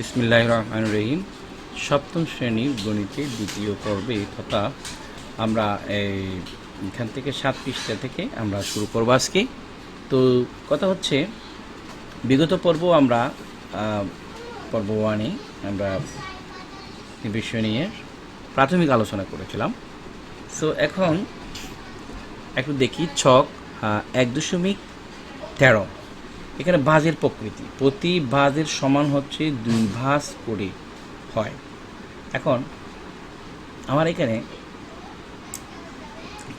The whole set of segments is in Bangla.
বিসমিল্লাহ রহমান রহিম। সপ্তম শ্রেণির গণিতের দ্বিতীয় পর্বে তথা আমরা এখান থেকে সাত পৃষ্ঠা থেকে আমরা শুরু করব আজকে। তো কথা হচ্ছে, বিগত পর্ব আমরা পর্ব ওয়ানে আমরা বিষয় নিয়ে প্রাথমিক আলোচনা করেছিলাম। সো এখন একটু দেখি, ছক এক দশমিক তেরো। এখানে ভাজের প্রকৃতি। প্রতি ভাজের সমান হচ্ছে দুই ভাঁজ করে হয়। এখন, আমার এখানে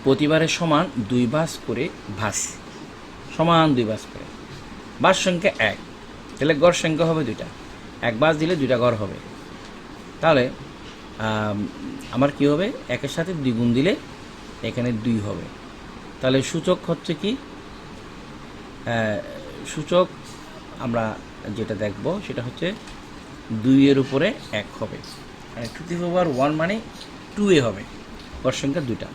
প্রতিবারের সমান দুই ভাঁজ করে ভাঁজ। সমান দুই ভাঁজ করে। ভাঁজ সংখ্যা এক। তাহলে গড় সংখ্যা হবে দুইটা। এক ভাঁজ দিলে দুইটা গড় হবে। তাহলে আমার কি হবে? একের সাথে দুই গুণ দিলে এখানে দুই হবে। তাহলে সূচক হচ্ছে কি? সূচক আমরা যেটা দেখব সেটা হচ্ছে দুইয়ের উপরে এক হবে। টু দি পাওয়ার ওয়ান মানে টু এ হবে। গড় সংখ্যা দুইটা।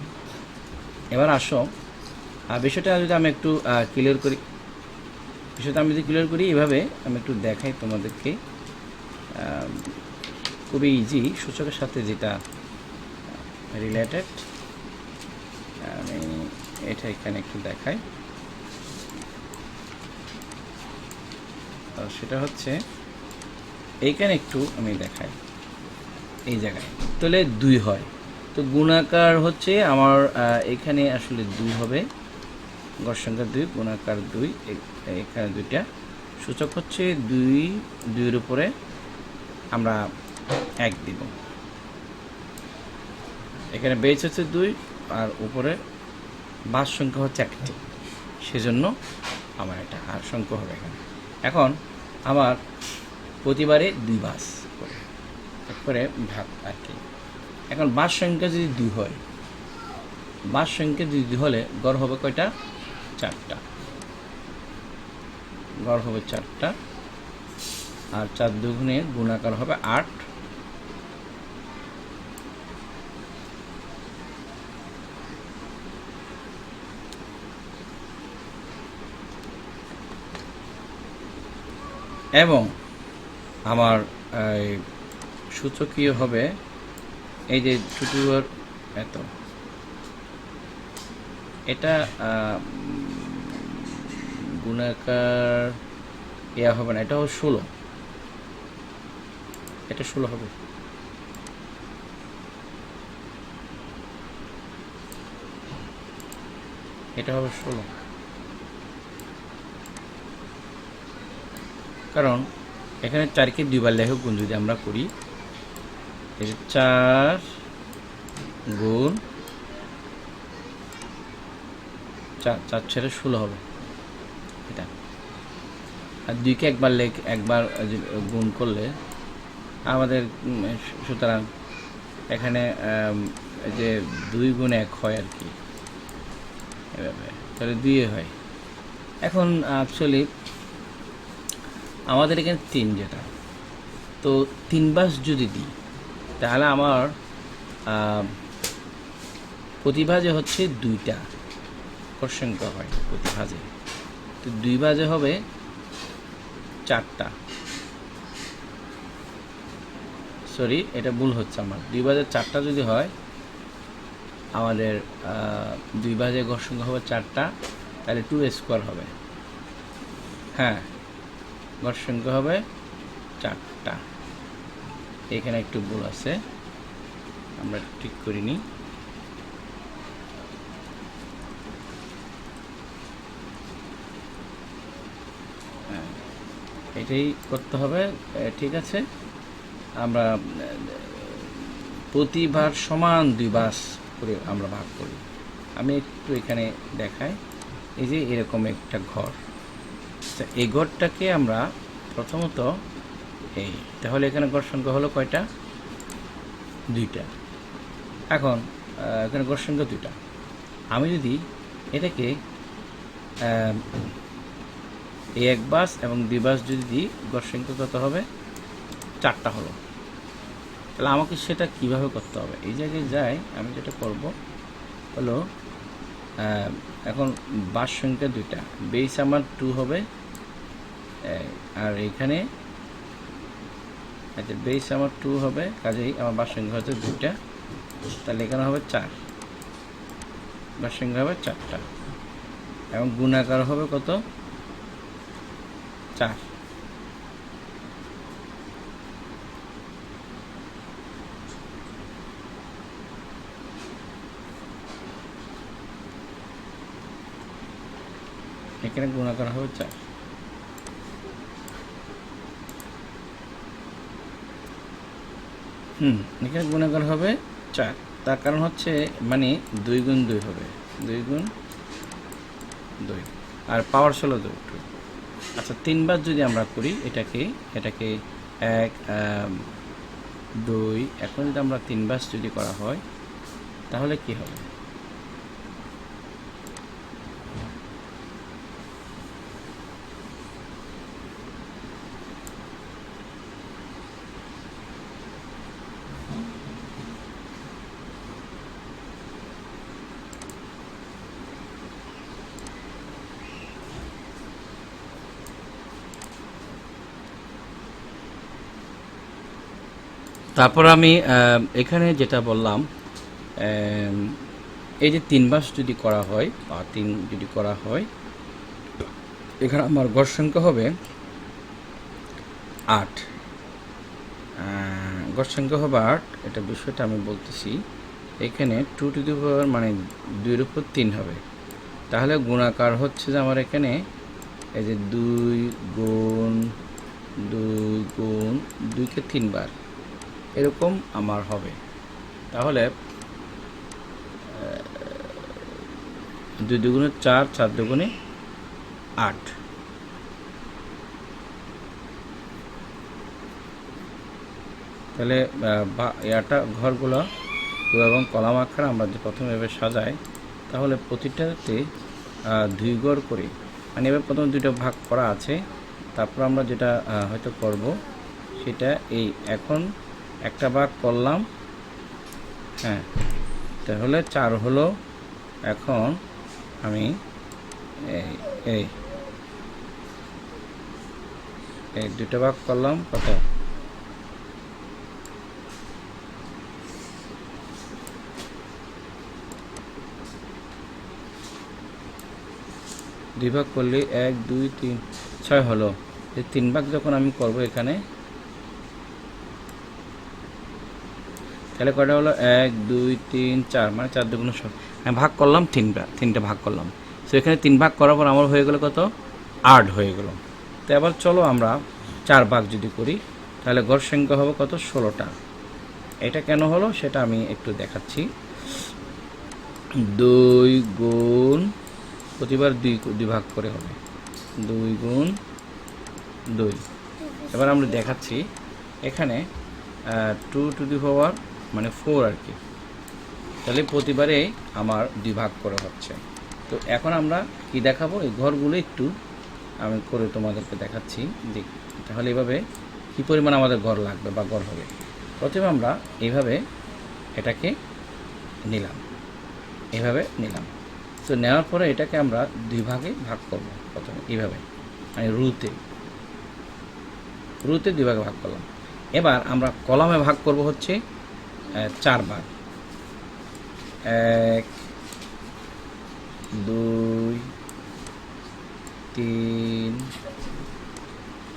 এবার আসো। আর বিষয়টা যদি আমি একটু ক্লিয়ার করি। বিষয়টা আমি যদি ক্লিয়ার করি, এভাবে আমি একটু দেখাই তোমাদেরকে। খুবই ইজি সূচকের সাথে যেটা রিলেটেড আমি এটা এখানে একটু দেখাই। সেটা হচ্ছে এইখানে একটু আমি দেখাই। এই জায়গায় তাহলে দুই হয়। তো গুণাকার হচ্ছে আমার এখানে আসলে দুই হবে। গড় সংখ্যা দুই, গুণাকার দুই এখানে দুইটা। সূচক হচ্ছে দুই, দুইয়ের উপরে আমরা এক দিব। এখানে বেস হচ্ছে দুই আর উপরে বাস সংখ্যা হচ্ছে একটি। সেজন্য আমার এটা আর সংখ্যা হবে এখানে। এখন আমার প্রতিবারে দুই বাস করে। করে ভাগ আর কি। এখন বাস সংখ্যা যদি দুই হয়, বাস সংখ্যা যদি দুই হলে গড় হবে কয়টা? চারটা। গড় হবে চারটা। আর চার দুগুণে গুণাকার হবে আট। এবং আমার সূচকীয় হবে এই যে টুটুয়ার এত, এটা গুণাকার ইয়া হবে না এটা হবে ষোলো। এটা ষোলো হবে। এটা হবে ষোলো। কারণ এখানে চারকে দুইবার লেখক গুণ যদি আমরা করি চার গুণ চার চার ছেড়ে ষোলো হবে। এটা। আর দুইকে একবার লেখ, একবার গুণ করলে আমাদের সুতরাং এখানে যে দুই গুণ এক হয় আর কি। এভাবে। তাহলে দুই হয়। এখন অ্যাকচুয়ালি আমাদের এখানে তিন যেটা। তো তিন বাস যদি দিই, তাহলে আমার প্রতিভাজে হচ্ছে দুইটা সংখ্যা হয় প্রতিভাজে। তো দুই বাজে হবে চারটা। সরি এটা ভুল হচ্ছে আমার। দুই বাজে চারটা যদি হয়, আমাদের দুই বাজে ঘর সংখ্যা হবে চারটা, তাহলে টু স্কোয়ার হবে। হ্যাঁ। ঘর সংখ্যা হবে চারটা। এখানে একটু ভুল আছে। আমরা ঠিক করিনি হ্যাঁ, এটাই করতে হবে। ঠিক আছে। আমরা প্রতিবার সমান দুই বাস করে আমরা ভাগ করি। আমি একটু এখানে দেখাই। এই যে এরকম একটা ঘর। এই ঘরটাকে আমরা প্রথমত এই, তাহলে এখানে ঘর সংখ্যা হলো কয়টা? দুইটা। এখন এখানে ঘর সংখ্যা দুইটা। আমি যদি এটাকে এই এক বাস এবং দুই বাস যদি দিই ঘর সংখ্যা কত হবে? চারটা হলো। তাহলে আমাকে সেটা কীভাবে করতে হবে? এই জায়গায় যাই, আমি যেটা করব হলো এখন বাস সংখ্যা দুইটা। বেস আমার টু হবে আর এখানে আচ্ছা বেস আমার টু হবে, কাজেই আমার বাসঙ্গ হচ্ছে দুইটা। তাহলে এখানে হবে চার। বাসঙ্গ হবে চারটা। এবং গুণাকার হবে কত? চার। এখানে গুণাকার হবে চার হুম, এখানে গুণাকার হবে চার। তার কারণ হচ্ছে মানে দুই গুণ দুই হবে। দুই গুণ দুই। আর পাওয়ার ষোলো টু আচ্ছা তিনবার যদি আমরা করি, এটাকে এটাকে এক দুই। এখন যদি আমরা তিনবার যদি করা হয়, তাহলে কি হবে? তারপর আমি এখানে যেটা বললাম এই যে তিন মাস যদি করা হয়, বা তিন যদি করা হয়, এখানে আমার গড় সংখ্যা হবে আট। গড় সংখ্যা হবে আট, এটা বিষয়টা আমি বলতেছি। এখানে টু টু দি পাওয়ার মানে দুইয়ের উপর তিন হবে। তাহলে গুণাকার হচ্ছে যে আমার এখানে এই যে দুই গুণ দুই গুণ, দুইকে তিনবার। এরকম আমার হবে। তাহলে দুই দুগুণে চার চার দুগুণে আট। তাহলে এটা ঘরগুলো এবং কলাম আকার আমরা যে প্রথমে এভাবে সাজাই, তাহলে প্রতিটাতে দুই ঘর করে। মানে এবার প্রথমে দুটো ভাগ করা আছে। তারপর আমরা যেটা হয়তো করব, সেটা এই এখন একটা ভাগ করলাম। হ্যাঁ তাহলে চার হলো। এখন আমি এই এই এই দুটো ভাগ করলাম, কত? দুই ভাগ করলে এক, দুই, তিন, ছয় হলো। এই তিন ভাগ যখন আমি করব এখানে তাহলে কয়টা হলো? এক, দুই, তিন, চার মানে চার দুগুণ ছয় আমি ভাগ করলাম তিনটা তিনটা ভাগ করলাম। তো এখানে তিন ভাগ করার পর আমার হয়ে গেলো কত? আট হয়ে গেল। তো এবার চলো আমরা চার ভাগ যদি করি, তাহলে গড় সংখ্যা হবে কত? ষোলোটা। এটা কেন হলো? সেটা আমি একটু দেখাচ্ছি। দুই গুণ, প্রতিবার দুই দুই ভাগ করে হবে। দুই গুণ, দুই। এবার আমরা দেখাচ্ছি, এখানে টু টু দি পাওয়ার মানে ফোর আর কি। তাহলে প্রতিবারে আমার দুই ভাগ করে হচ্ছে। তো এখন আমরা কি দেখাবো? এই ঘরগুলো একটু আমি করে তোমাদেরকে দেখাচ্ছি যে তাহলে এভাবে কী পরিমাণ আমাদের ঘর লাগবে বা ঘর হবে। প্রথমে আমরা এইভাবে এটাকে নিলাম। এভাবে নিলাম। তো নেওয়ার পরে এটাকে আমরা দুই ভাগে ভাগ করব প্রথমে, এইভাবে মানে রুতে। রুতে দুই ভাগে ভাগ করলাম। এবার আমরা কলামে ভাগ করব হচ্ছে আহ, চার ভাগ এক দুই তিন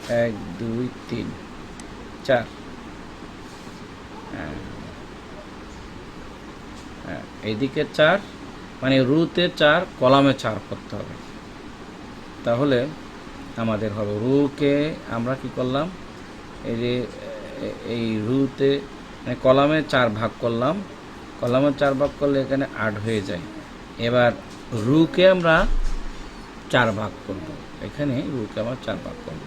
এক দুই তিন চার। হ্যাঁ। হ্যাঁ, এইদিকে চার মানে রুতে চার কলামে চার করতে হবে। তাহলে আমাদের হবে রুকে আমরা কি করলাম? এই যে এই রুতে কলামে চার ভাগ করলাম। কলামে চার ভাগ করলে এখানে আট হয়ে যায়। এবার রুকে আমরা চার ভাগ করব। এখানে রুকে আমরা চার ভাগ করব।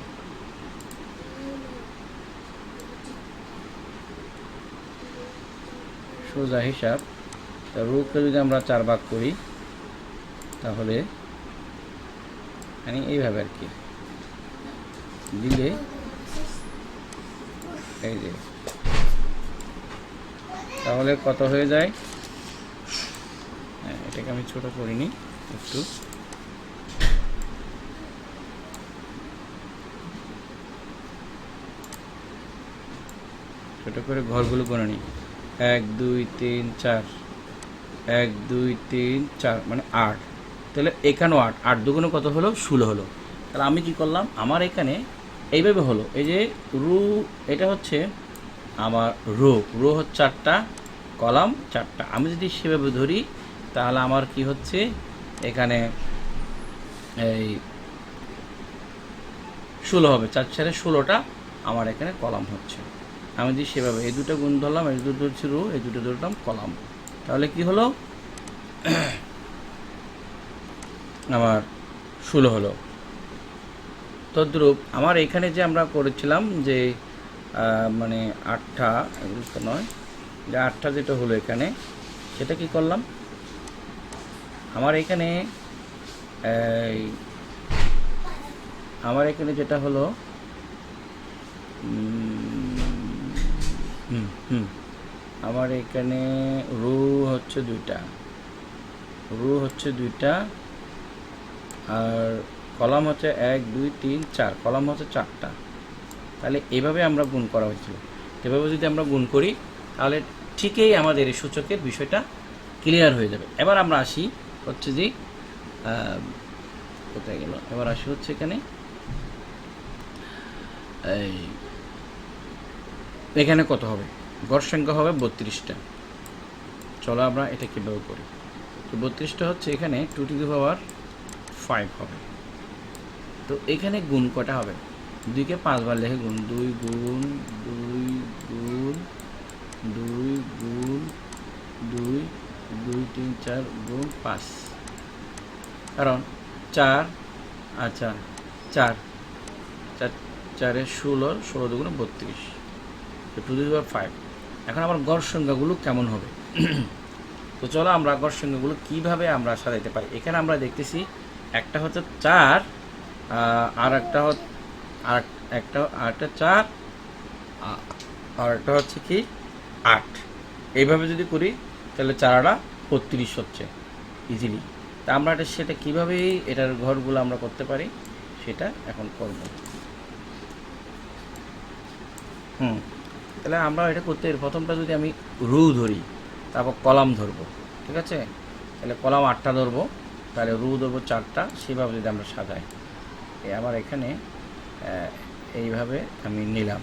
সোজা হিসাব। তা রুকে যদি আমরা চার ভাগ করি, তাহলে মানে এইভাবে আর কি। দিলে এই যে তাহলে কত হয়ে যায়? হ্যাঁ এটাকে আমি ছোট করিনি, একটু। ছোটো করে ঘরগুলো করে নিই। এক, দুই, তিন, চার। এক, দুই, তিন, চার মানে আট। তাহলে এখানেও আট। আট দুগুণে কত হলো? ষোলো হলো। তাহলে আমি কি করলাম? আমার এখানে এইভাবে হলো। এই যে রু, এটা হচ্ছে আমার রো রো হচ্ছে চারটা, কলাম চারটা। আমি যদি সেভাবে ধরি, তাহলে আমার কি হচ্ছে? এখানে এই ষোলো হবে। চার চারে ষোলোটা আমার এখানে কলাম হচ্ছে। আমি যদি সেভাবে, এই দুটো গুণ ধরলাম, এই দুটো ধরছি রো এই দুটো ধরলাম কলাম। তাহলে কি হলো? আমার ষোলো হলো। তদ্রূপ, আমার এখানে যে আমরা করেছিলাম যে মানে আটটা, এগুলো তো নয়। যে আটটা যেটা হলো এখানে, সেটা কি করলাম? আমার এখানে আমার এখানে যেটা হলো আমার এখানে রু হচ্ছে দুইটা। রু হচ্ছে দুইটা, আর কলাম হচ্ছে এক, দুই, তিন, চার। কলাম হচ্ছে চারটা। তাহলে এভাবে আমরা গুণ করা হয়েছিল। এভাবে যদি আমরা গুণ করি, তাহলে ঠিকই আমাদের এই সূচকের বিষয়টা ক্লিয়ার হয়ে যাবে। এবার আমরা আসি হচ্ছে যে কোথায় গেল? এবার আসি হচ্ছে এখানে। এই, এখানে কত হবে? গড় সংখ্যা হবে বত্রিশটা। চলো আমরা এটা কীভাবে করি? তো বত্রিশটা হচ্ছে এখানে two to the power five হবে। তো এখানে গুণ কটা হবে? দুইকে পাঁচবার লেখে গুণ দুই গুণ দুই গুণ দুই গুণ দুই দুই, তিন, চার গুণ পাঁচ। কারণ চার আচ্ছা চার চার, চারে ষোলো ষোলো দুগুণ বত্রিশ। টু দি ফাইভ এখন আমার গড় সংখ্যাগুলো কেমন হবে? তো চলো আমরা গড় সংখ্যাগুলো কীভাবে আমরা সাজাইতে পারি? এখানে আমরা দেখতেছি একটা হচ্ছে চার আর একটা হচ্ছে আর একটা একটা চার আর একটা হচ্ছে কি? আট। এইভাবে যদি করি, তাহলে চারাটা বত্রিশ হচ্ছে ইজিলি তা আমরা এটা, সেটা কীভাবে এটার ঘরগুলো আমরা করতে পারি, সেটা এখন করব। হুম। তাহলে আমরা এটা করতে, প্রথমটা যদি আমি রু ধরি, তারপর কলাম ধরবো, ঠিক আছে? তাহলে কলাম আটটা ধরবো, তাহলে রু ধরবো চারটা, সেভাবে যদি আমরা সাজাই। আমার এখানে এইভাবে আমি নিলাম।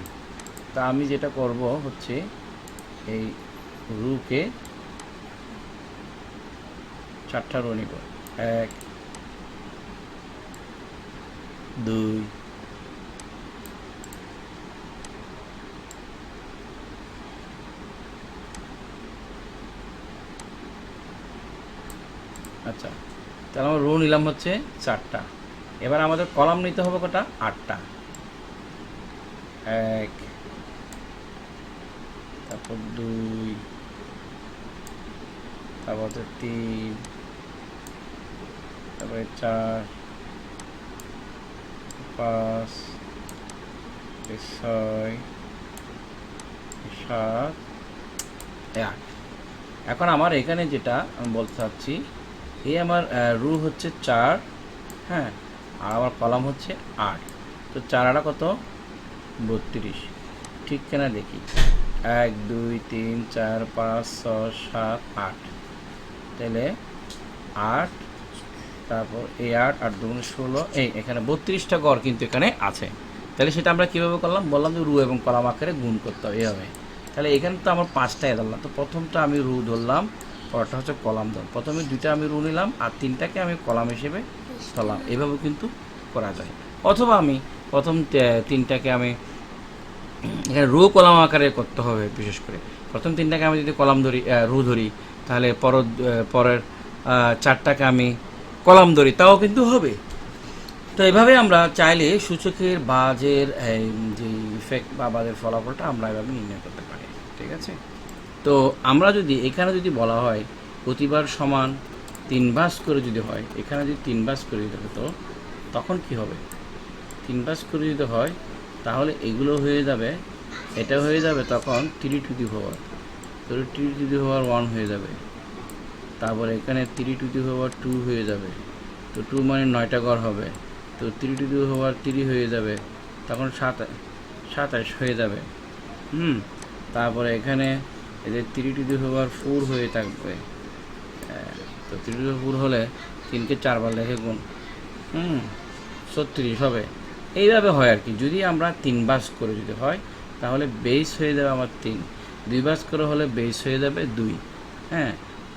তা আমি যেটা করব হচ্ছে এই রুকে চারটা রো নিব। এক, দুই আচ্ছা তাহলে আমার রো নিলাম হচ্ছে চারটা। এবার আমাদের কলাম নিতে হবে কটা? আটটা। এক, তারপর দুই, তারপর তিন, তারপরে চার, পাঁচ ছয় সাত আট। এখন আমার এখানে যেটা আমি বলতে চাচ্ছি এই আমার রু হচ্ছে চার হ্যাঁ? আর আমার কলাম হচ্ছে আট। তো চার আটা কত? বত্রিশ। ঠিক কিনা দেখি। এক, দুই, তিন, চার, পাঁচ, ছয়, সাত, আট। তাহলে আট, তারপর এই আট আট দুগুণ ষোলো, এই এখানে বত্রিশটা গড় কিন্তু এখানে আছে। তাহলে সেটা আমরা কীভাবে করলাম? বললাম যে রু এবং কলাম আকারে গুণ করতে হবে এভাবে তাহলে এখানে তো আমার পাঁচটায় ধরলাম। তো প্রথমটা আমি রু ধরলাম, পরটা হচ্ছে কলাম ধর প্রথমে দুইটা আমি রু নিলাম, আর তিনটাকে আমি কলাম হিসেবে ধরলাম এভাবে কিন্তু করা যায়। অথবা আমি প্রথম তিনটাকে আমি এখানে রো কলাম আকারে করতে হবে বিশেষ করে। প্রথম তিনটাকে আমি যদি কলাম ধরি রু ধরি, তাহলে পর পরের চারটাকে আমি কলাম ধরি, তাও কিন্তু হবে। তো এভাবে আমরা চাইলে সূচকের বাজের যে ইফেক্ট বা বাজের ফলাফলটা আমরা এভাবে নির্ণয় করতে পারি। ঠিক আছে? তো আমরা যদি, এখানে যদি বলা হয়, প্রতিবার সমান তিন বাস করে যদি হয়, এখানে যদি তিন বাস করে যদি হতো তখন কি হবে? তিন বাস করে যদি হয়, তাহলে এগুলো হয়ে যাবে, এটা হয়ে যাবে তখন থ্রি টু দি পাওয়ার তো three to the power one হয়ে যাবে। তারপরে এখানে three to the power two হয়ে যাবে, তো টু মানে নয়টা ঘর হবে, তো three to the power three হয়ে যাবে, তখন সাত সাতাশ হয়ে যাবে, হুম? তারপরে এখানে এদের three to the power four হয়ে থাকবে তো টু হলে তিনকে চারবার লেখে গুণ। হুম, ছত্রিশ হবে। এইভাবে হয় আর কি। যদি আমরা তিন বাস করে যদি হয়, তাহলে বেস হয়ে যাবে আমার তিন। দুই বাস করে হলে বেস হয়ে যাবে দুই। হ্যাঁ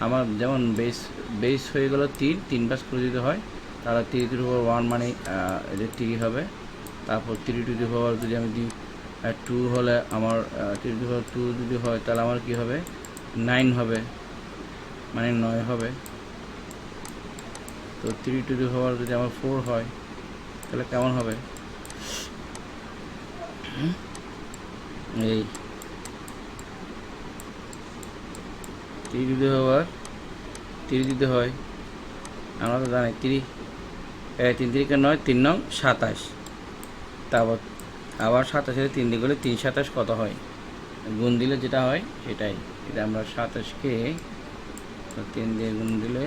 আমার যেমন বেস বেস হয়ে গেল তিন তিন বাস করে যদি হয়, তাহলে থ্রি টু পাওয়ার ওয়ান মানে এদের থ্রি হবে। তারপর থ্রি টু দি পাওয়ার যদি আমি দিই টু হলে আমার থ্রি টু পাওয়ার টু যদি হয়, তাহলে আমার কী হবে? নাইন হবে। মানে নয় হবে। তো থ্রি টু দি পাওয়ার যদি আমার ফোর হয়, তাহলে কেমন হবে? এই। Three to the power three দিতে হয়, আমরা তো জানি থ্রি তিন তিরিকে নয়, তিন নং সাতাশ। তারপর আবার সাতাশের তিন দিকে গেলে তিন সাতাশ কত হয়? গুণ দিলে যেটা হয় সেটাই। এটা আমরা সাতাশকে তিন দিয়ে গুণ দিলে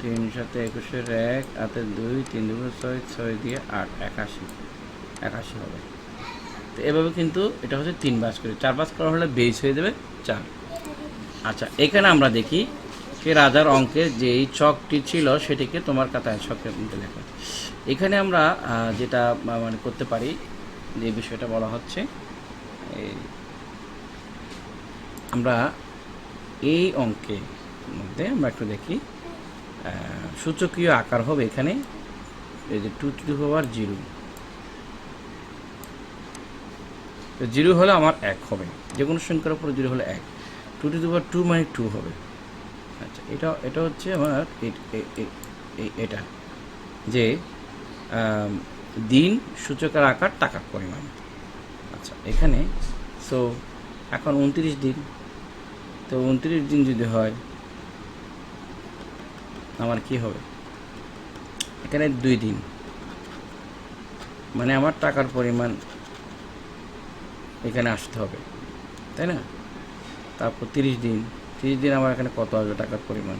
তিন সাথে একুশের এক, হাতে দুই, তিন দুগুলো ছয় ছয় দিয়ে আট, একাশি। একাশি হবে। তো এভাবে কিন্তু এটা হচ্ছে তিন বাস করে। চার বাস করা হলে বেস হয়ে যাবে চার। আচ্ছা এখানে আমরা দেখি সে রাজার অঙ্কের যে এই চকটি ছিল সেটিকে তোমার কাতায় ছকের মধ্যে লেখা। এখানে আমরা যেটা মানে করতে পারি, যে বিষয়টা বলা হচ্ছে আমরা এই অঙ্কের মধ্যে আমরা একটু দেখি। সূচকীয় আকার হবে এখানে। এই যে two to power zero. Zero হলে আমার এক হবে। যে কোনো সংখ্যার উপর জিরো হলে এক। টু টু পাওয়ার টু মানে টু হবে। আচ্ছা এটা এটা হচ্ছে আমার এটা। যে দিন সূচকের আকার টাকার পরিমাণ। আচ্ছা এখানে সো এখন উনত্রিশ দিন। তো উনত্রিশ দিন যদি হয় আমার কি হবে? এখানে দুই দিন। মানে আমার টাকার পরিমাণ এখানে আসতে হবে, তাই না? তারপর তিরিশ দিন। তিরিশ দিন আমার এখানে কত আসবে টাকার পরিমাণ?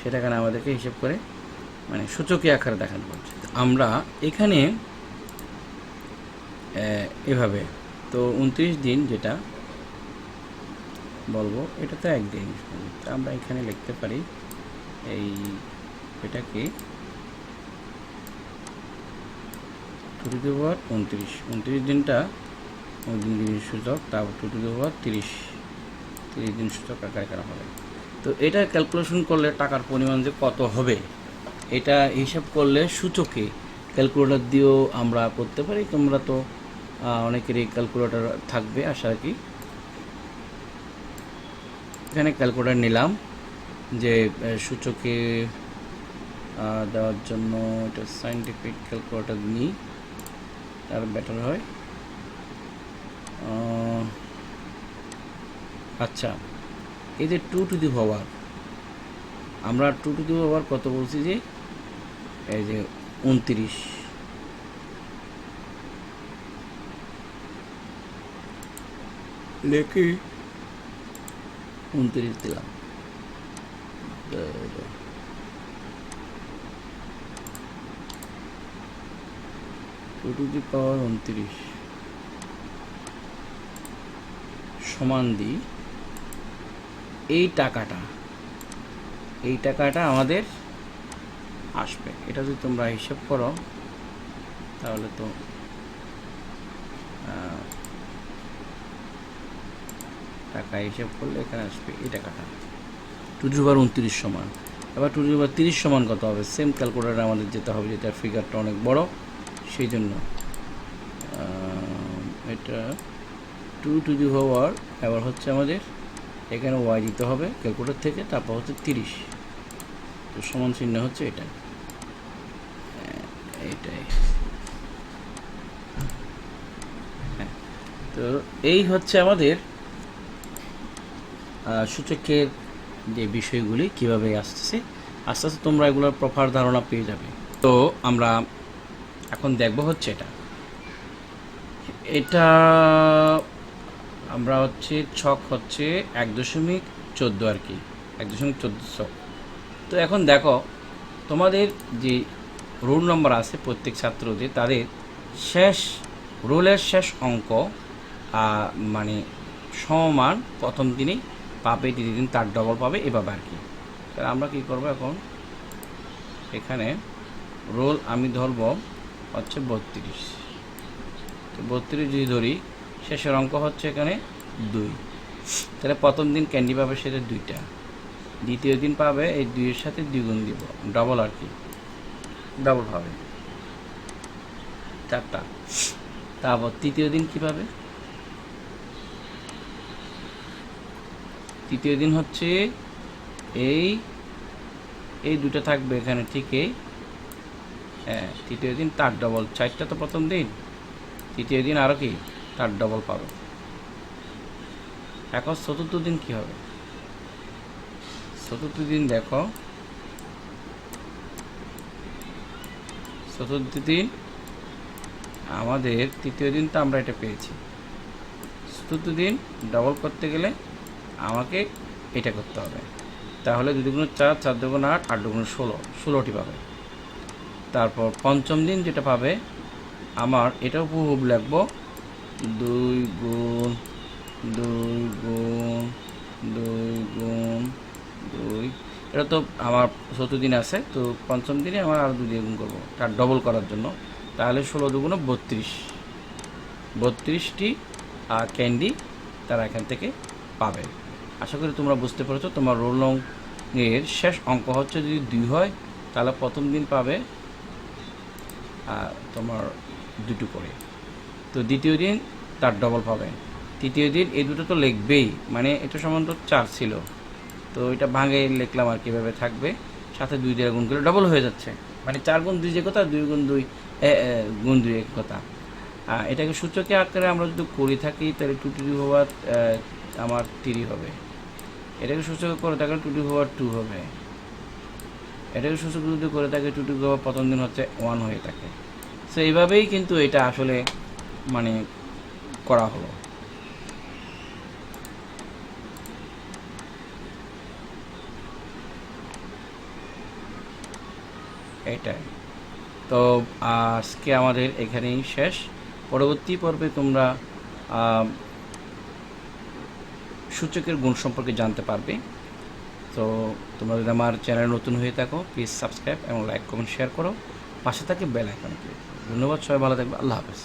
সেটা এখানে আমাদেরকে হিসেব করে মানে সূচকীয় আকারে দেখানো হচ্ছে। আমরা এখানে এভাবে, তো উনত্রিশ দিন যেটা বলব, এটা তো একদিন। আমরা এখানে লিখতে পারি এই এটাকে টু টু পাওয়ার উনত্রিশ। উনত্রিশ দিনটা ওই দিন সূচক, তারপর টু টু পাওয়ার তিরিশ। তিরিশ দিন সূচক আকারে করা হবে। তো এটা ক্যালকুলেশন করলে টাকার পরিমাণ যে কত হবে, এটা হিসাব করলে সূচকে ক্যালকুলেটর দিয়েও আমরা করতে পারি। তোমরা তো অনেকেরই ক্যালকুলেটর থাকবে, আশা রাখি। এখানে ক্যালকুলেটর নিলাম যে সূচকে দেওয়ার জন্য এটা সাইন্টিফিক ক্যালকুলেটর নিই। তার বেটার হয়। আচ্ছা এই যে টু টু দি পাওয়ার আমরা টু টু দি পাওয়ার কত বলছি যে এই যে উনত্রিশ। লেখি উনত্রিশ দিলাম। টু পাওয়ার উনত্রিশ। সমান দিই এই টাকাটা এই টাকাটা আমাদের আসবে। এটা যদি তোমরা হিসাব করো, তাহলে তো টাকা হিসাব করলে এখানে আসবে এই টাকাটা। টু টু বার উনত্রিশ সমান। এবার টু টু বার তিরিশ সমান কত হবে? সেম ক্যালকুলেটারে আমাদের যেতে হবে যেটার ফিগারটা অনেক বড়। সেই জন্য এটা টু টু দি পাওয়ার এবার হচ্ছে আমাদের এখানে ওয়াই দিতে হবে ক্যালকুলেটর থেকে তারপর হচ্ছে তিরিশ। তো সমান চিহ্ন হচ্ছে এটা। এটাই। হ্যাঁ, তো এই হচ্ছে আমাদের সূচকের যে বিষয়গুলি কীভাবে আসতেছে আস্তে আস্তে তোমরা এগুলোর প্রপার ধারণা পেয়ে যাবে। তো আমরা এখন দেখব হচ্ছে এটা। এটা আমরা হচ্ছে ছক হচ্ছে এক দশমিক চোদ্দ আর কি, এক দশমিক চোদ্দ ছক। তো এখন দেখো, তোমাদের যে রোল নম্বর আছে প্রত্যেক ছাত্রদের, তাদের শেষ, রোলের শেষ অঙ্ক মানে সমান প্রথম দিনেই পাবে, দ্বিতীয় দিন তার ডবল পাবে, এভাবে আর কি। আমরা কি করব এখন? এখানে রোল আমি ধরব হচ্ছে বত্রিশ। তো বত্রিশ যদি ধরি, শেষের অঙ্ক হচ্ছে এখানে দুই। তাহলে প্রথম দিন ক্যান্ডি পাবে সেটা দুইটা। দ্বিতীয় দিন পাবে এই দুইয়ের সাথে দ্বিগুণ দিব। ডবল আর কি? ডবল পাবে চারটা। তারপর তৃতীয় দিন কি পাবে? তৃতীয় দিন হচ্ছে এই এই দুটো থাকবে এখানে ঠিক এই হ্যাঁ তৃতীয় দিন তার ডবল চারটা তো প্রথম দিন। তৃতীয় দিন আরও কি? তার ডবল পাবে এখন চতুর্থ দিন কি হবে? চতুর্থ দিন দেখো। চতুর্থ দিন আমাদের তৃতীয় দিন তো আমরা এটা পেয়েছি। চতুর্থ দিন ডবল করতে গেলে আমাকে এটা করতে হবে। তাহলে দুই চার চার দুগুণ আট আট দুগুণ ষোলো। ষোলোটি পাবে। তারপর পঞ্চম দিন যেটা পাবে, আমার এটাও বহুব লাগবো। দুই গুণ দুই গুণ দুই গুণ, দুই। এটা তো আমার চতুর্থ দিন আছে, তো পঞ্চম দিনে আমার আরও দুই দিয়ে গুণ করব তার ডবল করার জন্য। তাহলে ষোলো দুগুণ বত্রিশ। বত্রিশটি ক্যান্ডি তারা এখান থেকে পাবে। আশা করি তোমরা বুঝতে পেরেছ, তোমার রোল নং এর শেষ অঙ্ক হচ্ছে যদি দুই হয়, তাহলে প্রথম দিন পাবে আর তোমার দুটো করে। তো দ্বিতীয় দিন তার ডবল পাবে। তৃতীয় দিন এই দুটো তো লিখবেই মানে এটা সম্বন্ধ চার ছিল। তো এটা ভাঙে লিখলাম আর কীভাবে থাকবে, সাথে দুই দিয়ে গুণ করলে ডবল হয়ে যাচ্ছে। মানে চার গুণ দুই যে কথা, দুই গুণ দুই গুণ দুই এক কথা। এটাকে সূচকে আকারে আমরা যদি করি থাকি, তাহলে টু টু হওয়ার আমার তিরি হবে। এটাকে সূচক করে থাকলে টু টু হওয়ার টু হবে। এটাকে সূচক করে থাকে টু টু প্রথম দিন হচ্ছে ওয়ান হয়ে থাকে। সো এইভাবেই কিন্তু এটা আসলে মানে করা হলো। এটাই। তো, আজকে আমাদের এখানেই শেষ। পরবর্তী পর্বে তোমরা সূচকের গুণ সম্পর্কে জানতে পারবে। তো তোমরা যদি আমার চ্যানেল নতুন হয়ে থাকো প্লিজ সাবস্ক্রাইব এবং লাইক কমেন্ট শেয়ার করো। পাশে থাকে বেল আইকন ধন্যবাদ, সবাই ভালো থাকবে। আল্লাহ হাফেজ।